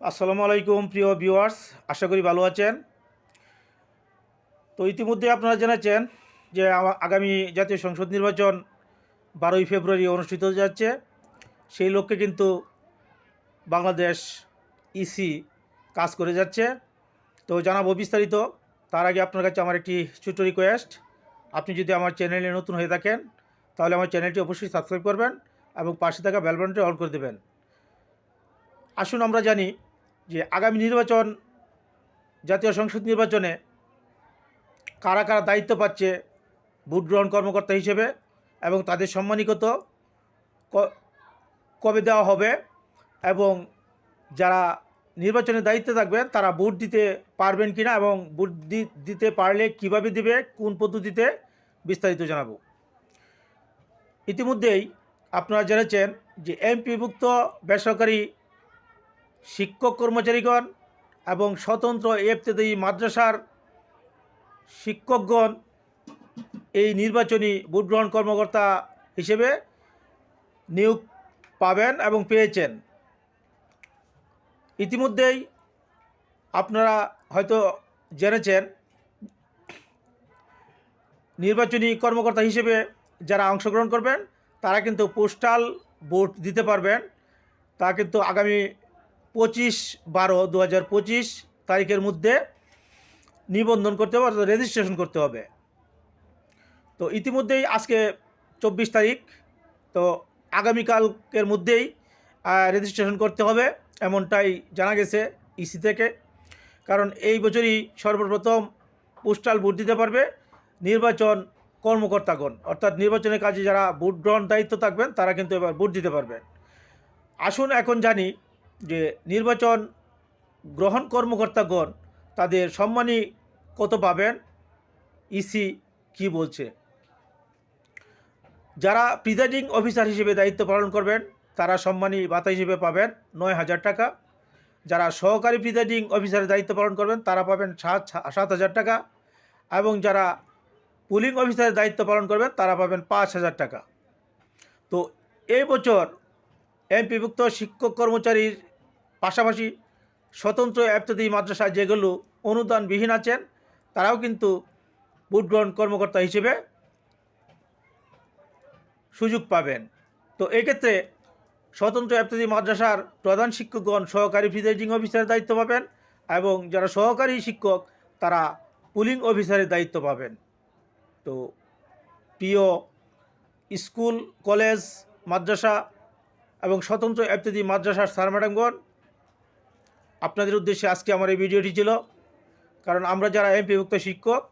আসসালামু আলাইকুম, প্রিয় ভিউয়ার্স। আশা করি ভালো আছেন। তো ইতিমধ্যে আপনারা জেনেছেন যে আগামী জাতীয় সংসদ নির্বাচন বারোই ফেব্রুয়ারি অনুষ্ঠিত হতে যাচ্ছে। সেই লক্ষ্যে কিন্তু বাংলাদেশ ইসি কাজ করে যাচ্ছে। তো জানাব বিস্তারিত। তার আগে আপনার কাছে আমার একটি ছোট রিকোয়েস্ট আপনি যদি আমার চ্যানেলে নতুন হয়ে থাকেন, তাহলে আমার চ্যানেলটি অবশ্যই সাবস্ক্রাইব করবেন এবং পাশে থাকা বেল বাটনটি অন করে দেবেন। আসুন আমরা জানি যে আগামী নির্বাচন, জাতীয় সংসদ নির্বাচনে কারা কারা দায়িত্ব পাচ্ছে ভোট গ্রহণ কর্মকর্তা হিসেবে এবং তাদের সম্মানিকত কবে দেওয়া হবে এবং যারা নির্বাচনে দায়িত্বে থাকবেন, তারা ভোট দিতে পারবেন কি না এবং ভোট দিতে পারলে কীভাবে দিবে, কোন পদ্ধতিতে বিস্তারিত জানাব। ইতিমধ্যেই আপনারা জেনেছেন যে এমপিভুক্ত বেসরকারি শিক্ষক কর্মচারীগণ এবং স্বতন্ত্র এফতেদি মাদ্রাসার শিক্ষকগণ এই নির্বাচনী ভোট গ্রহণ কর্মকর্তা হিসেবে নিয়োগ পাবেন এবং পেয়েছেন। ইতিমধ্যেই আপনারা হয়তো জেনেছেন, নির্বাচনী কর্মকর্তা হিসেবে যারা অংশগ্রহণ করবেন, তারা কিন্তু পোস্টাল ভোট দিতে পারবেন। তা কিন্তু আগামী পঁচিশ বারো দু হাজার পঁচিশ তারিখের মধ্যে নিবন্ধন করতে হবে অর্থাৎ রেজিস্ট্রেশন করতে হবে। তো ইতিমধ্যেই আজকে চব্বিশ তারিখ, তো আগামীকালকের মধ্যেই রেজিস্ট্রেশন করতে হবে এমনটাই জানা গেছে ইসি থেকে। কারণ এই বছরই সর্বপ্রথম পোস্টাল ভোট দিতে পারবে নির্বাচন কর্মকর্তাগণ। অর্থাৎ নির্বাচনের কাজে যারা ভোট গ্রহণ দায়িত্ব থাকবেন, তারা কিন্তু এবার ভোট দিতে পারবেন। আসুন এখন জানি যে নির্বাচন গ্রহণ কর্মকর্তাগণ তাদের সম্মানী কত পাবেন? ইসি কি বলছে? যারা প্রিজাইডিং অফিসার হিসেবে দায়িত্ব পালন করবেন, তারা সম্মানী ভাতা হিসেবে পাবেন নয় হাজার টাকা। যারা সহকারী প্রিজাইডিং অফিসারের দায়িত্ব পালন করবেন, তারা পাবেন সাত সাত হাজার টাকা। এবং যারা পুলিং অফিসারের দায়িত্ব পালন করবেন, তারা পাবেন পাঁচ হাজার টাকা। তো এই বছর এমপিভুক্ত শিক্ষক কর্মচারীর পাশাপাশি স্বতন্ত্র এফতদি মাদ্রাসা যেগুলো অনুদানবিহীন আছেন, তারাও কিন্তু ভোট গ্রহণ কর্মকর্তা হিসেবে সুযোগ পাবেন। তো এক্ষেত্রে স্বতন্ত্র এফতদি মাদ্রাসার প্রধান শিক্ষকগণ সহকারী প্রিজাইডিং অফিসারের দায়িত্ব পাবেন এবং যারা সহকারী শিক্ষক, তারা পুলিং অফিসারের দায়িত্ব পাবেন। তো প্রিয় স্কুল, কলেজ, মাদ্রাসা এবং স্বতন্ত্র এফতদি মাদ্রাসার স্যার ম্যাডামগণ আপনাদের উদ্দেশ্যে আজকে আমার এই ভিডিওটি ছিল। কারণ আমরা যারা এমপিভুক্ত শিক্ষক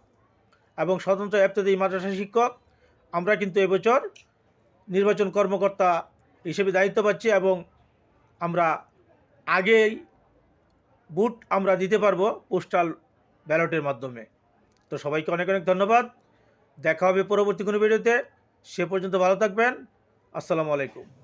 এবং স্বতন্ত্র এফতদি মাদ্রাসা শিক্ষক, আমরা কিন্তু এবছর নির্বাচন কর্মকর্তা হিসেবে দায়িত্ব পাচ্ছি এবং আমরা আগেই বুট আমরা দিতে পারব পোস্টাল ব্যালটের মাধ্যমে। তো সবাইকে অনেক অনেক ধন্যবাদ। দেখা হবে পরবর্তী কোনো ভিডিওতে। সে পর্যন্ত ভালো থাকবেন। আসসালামু আলাইকুম।